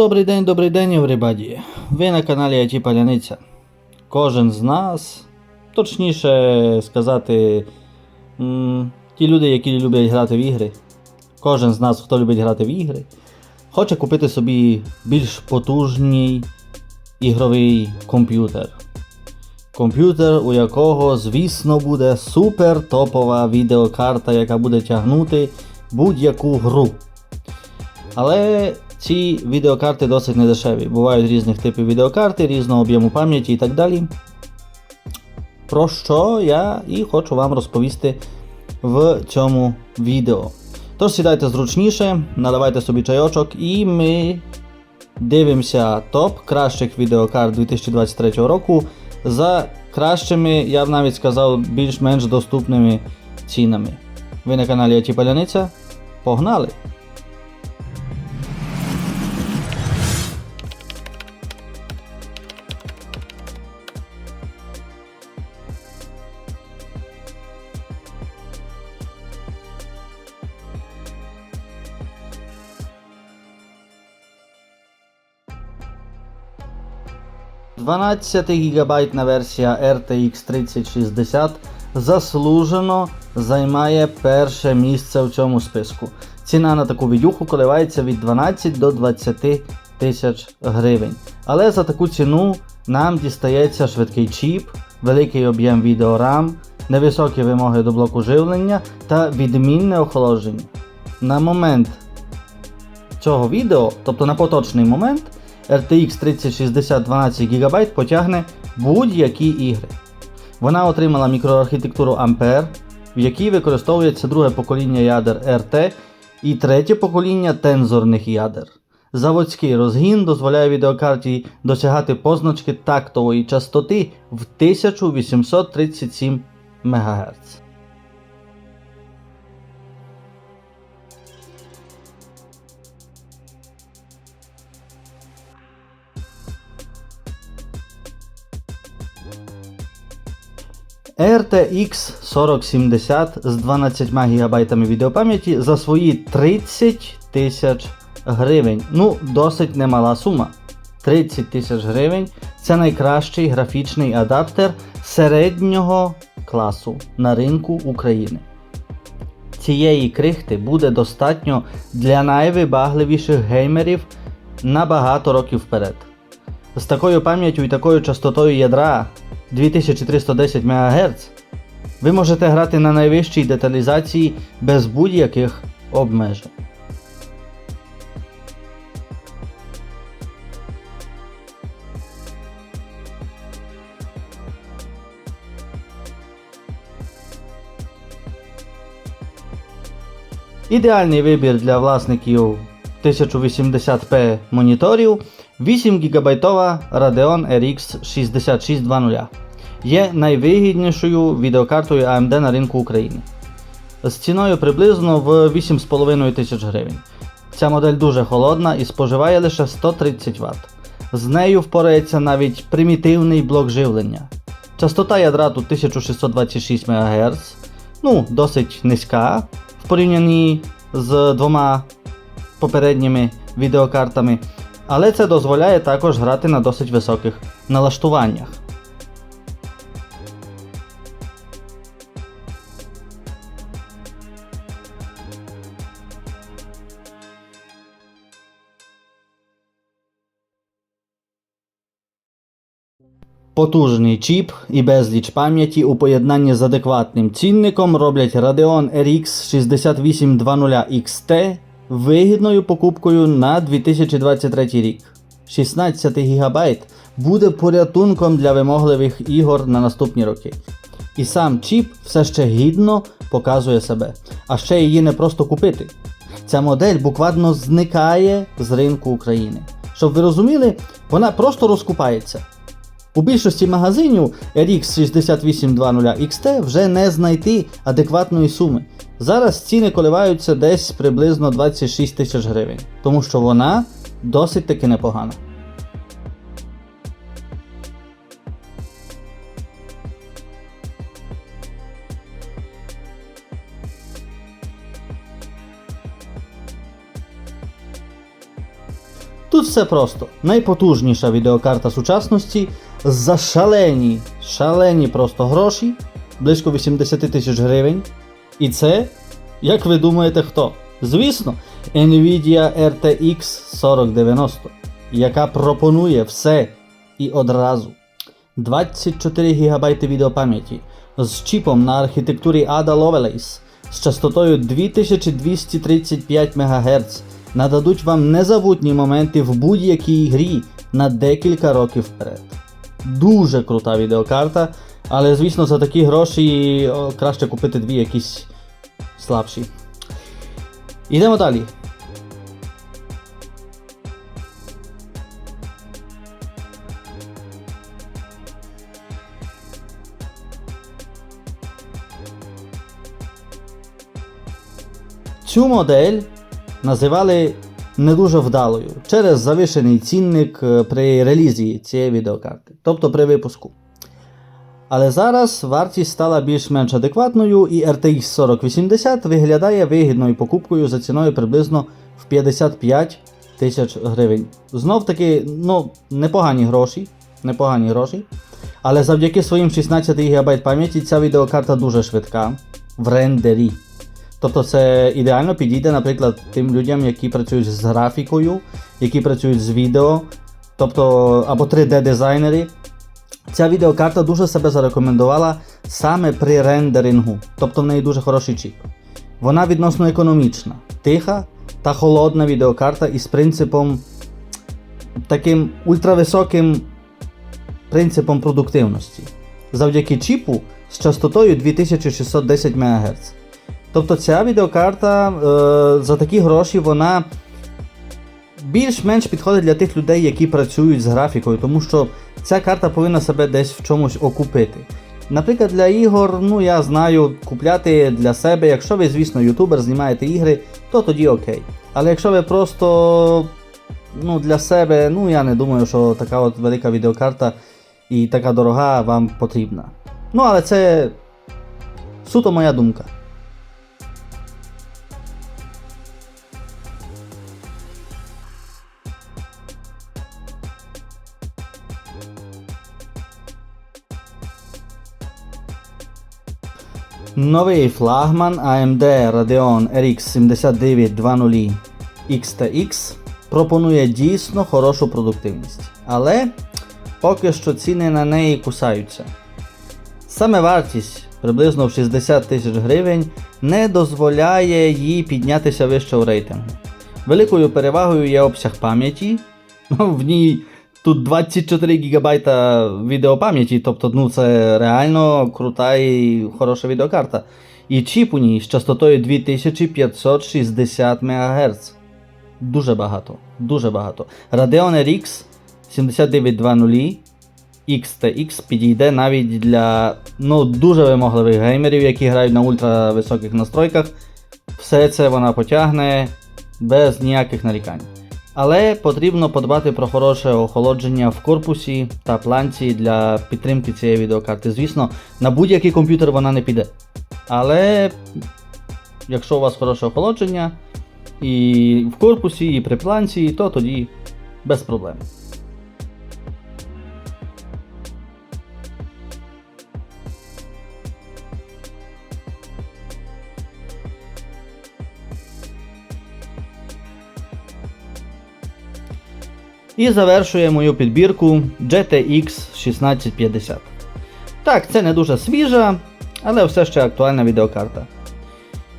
добрий день, добрий день, everybody. Ви на каналі IT Паляниця. Кожен з нас, точніше сказати, ті люди, які люблять грати в ігри, кожен з нас, хто любить грати в ігри, хоче купити собі більш потужний ігровий комп'ютер. Комп'ютер, у якого, звісно, буде супер топова відеокарта, яка буде тягнути будь-яку гру. Але ці відеокарти досить недешеві. Бувають різних типів відеокарти, різного об'єму пам'яті і так далі. Про що я і хочу вам розповісти в цьому відео. Тож сідайте зручніше, наливайте собі чайочок, і ми дивимося топ кращих відеокарт 2023 року за кращими, я б навіть сказав, більш-менш доступними цінами. Ви на каналі IT Паляниця. Погнали! – 12 гігабайтна версія RTX 3060 заслужено займає перше місце в цьому списку. Ціна на таку відюху коливається від 12 до 20 тисяч гривень. Але за таку ціну нам дістається швидкий чіп, великий об'єм відеорам, невисокі вимоги до блоку живлення та відмінне охолодження. На момент цього відео, тобто на поточний момент, RTX 3060 12 ГБ потягне будь-які ігри. Вона отримала мікроархітектуру Ampere, в якій використовується друге покоління ядер RT і третє покоління тензорних ядер. Заводський розгін дозволяє відеокарті досягати позначки тактової частоти в 1837 МГц. RTX 4070 з 12 ГБ відеопам'яті за свої 30 тисяч гривень. Ну, досить немала сума. 30 тисяч гривень це найкращий графічний адаптер середнього класу на ринку України. Цієї крихти буде достатньо для найвибагливіших геймерів на багато років вперед. З такою пам'яттю і такою частотою ядра 2310 МГц ви можете грати на найвищій деталізації без будь-яких обмежень. Ідеальний вибір для власників 1080p моніторів 8 ГБ Radeon RX 6620 є найвигіднішою відеокартою AMD на ринку України з ціною приблизно в 8,5 тисяч гривень. Ця модель дуже холодна і споживає лише 130 Вт. З нею впорається навіть примітивний блок живлення. Частота ядра тут 1626 МГц, ну, досить низька в порівнянні з двома попередніми відеокартами, але це дозволяє також грати на досить високих налаштуваннях. Потужний чіп і безліч пам'яті у поєднанні з адекватним цінником роблять Radeon RX 6820 XT вигідною покупкою на 2023 рік. 16 ГБ буде порятунком для вимогливих ігор на наступні роки. І сам чіп все ще гідно показує себе. А ще її не просто купити. Ця модель буквально зникає з ринку України. Щоб ви розуміли, вона просто розкупається. У більшості магазинів RX 6820 XT вже не знайти адекватної суми. Зараз ціни коливаються десь приблизно 26 тисяч гривень, тому що вона досить таки непогана. Тут все просто. Найпотужніша відеокарта сучасності за шалені, шалені просто гроші, близько 80 тисяч гривень. І це, як ви думаєте, хто? Звісно, Nvidia RTX 4090, яка пропонує все і одразу. 24 ГБ відеопам'яті з чіпом на архітектурі Ada Lovelace з частотою 2235 МГц нададуть вам незабутні моменти в будь-якій грі на декілька років вперед. Дуже крута відеокарта, але звісно за такі гроші краще купити дві якісь слабші. Йдемо далі. Цю модель називали не дуже вдалою через завишений цінник е, при релізі цієї відеокарти, тобто при випуску. Але зараз вартість стала більш-менш адекватною, і RTX 4080 виглядає вигідною покупкою за ціною приблизно в 55 тисяч гривень. Знов таки, ну, непогані гроші. Непогані гроші. Але завдяки своїм 16 ГБ пам'яті ця відеокарта дуже швидка в рендері. Тобто це ідеально підійде, наприклад, тим людям, які працюють з графікою, які працюють з відео, тобто або 3D-дизайнери. Ця відеокарта дуже себе зарекомендувала саме при рендерингу, тобто в неї дуже хороший чіп. Вона відносно економічна, тиха та холодна відеокарта із принципом таким ультрависоким принципом продуктивності. Завдяки чіпу з частотою 2610 МГц. Тобто ця відеокарта е, за такі гроші вона більш-менш підходить для тих людей, які працюють з графікою, тому що ця карта повинна себе десь в чомусь окупити. Наприклад, для ігор, ну я знаю, купляти для себе, якщо ви, звісно, ютубер, знімаєте ігри, то тоді окей. Але якщо ви просто ну, для себе, ну я не думаю, що така от велика відеокарта і така дорога вам потрібна. Ну, але це суто моя думка. Новий флагман AMD Radeon RX 7920 XTX пропонує дійсно хорошу продуктивність, але поки що ціни на неї кусаються. Саме вартість приблизно в 60 тисяч гривень не дозволяє їй піднятися вище у рейтингу. Великою перевагою є обсяг пам'яті. В ній тут 24 ГБ відеопам'яті, тобто ну, це реально крута і хороша відеокарта. І чіп у ній з частотою 2560 МГц. Дуже багато. Дуже багато. Radeon RX 7920 XTX підійде навіть для ну, дуже вимогливих геймерів, які грають на ультрависоких настройках. Все це вона потягне без ніяких нарікань. Але потрібно подбати про хороше охолодження в корпусі та планці для підтримки цієї відеокарти. Звісно, на будь-який комп'ютер вона не піде. Але якщо у вас хороше охолодження і в корпусі, і при планці, то тоді без проблем. І завершує мою підбірку GTX 1650. Так, це не дуже свіжа, але все ще актуальна відеокарта.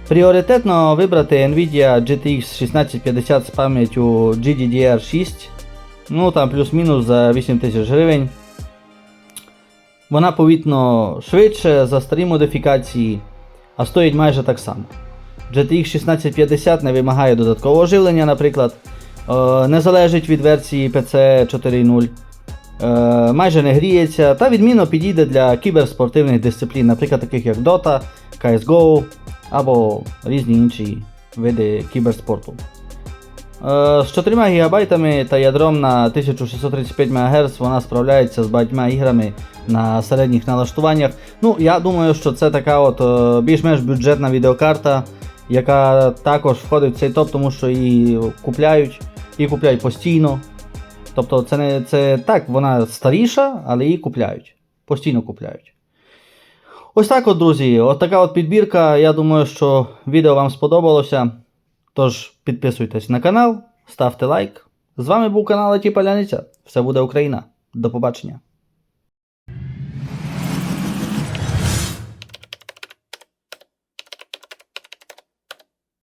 Пріоритетно вибрати Nvidia GTX 1650 з пам'яттю GDDR6. Ну там плюс-мінус за 8000 гривень. Вона повітно швидше за старі модифікації, а стоїть майже так само. GTX 1650 не вимагає додаткового живлення, наприклад. Е, не залежить від версії PC 4.0, е, майже не гріється та відмінно підійде для кіберспортивних дисциплін, наприклад, таких як Dota, CSGO або різні інші види кіберспорту. Е, З 4 ГБ та ядром на 1635 МГц вона справляється з багатьма іграми на середніх налаштуваннях. Ну, Я думаю, що це така от більш-менш бюджетна відеокарта, яка також входить в цей топ, тому що її купляють і купляють постійно. Тобто це не це так, вона старіша, але її купляють. Постійно купляють. Ось так от, друзі, от така от підбірка. Я думаю, що відео вам сподобалося. Тож підписуйтесь на канал, ставте лайк. З вами був канал IT Паляниця. Все буде Україна. До побачення.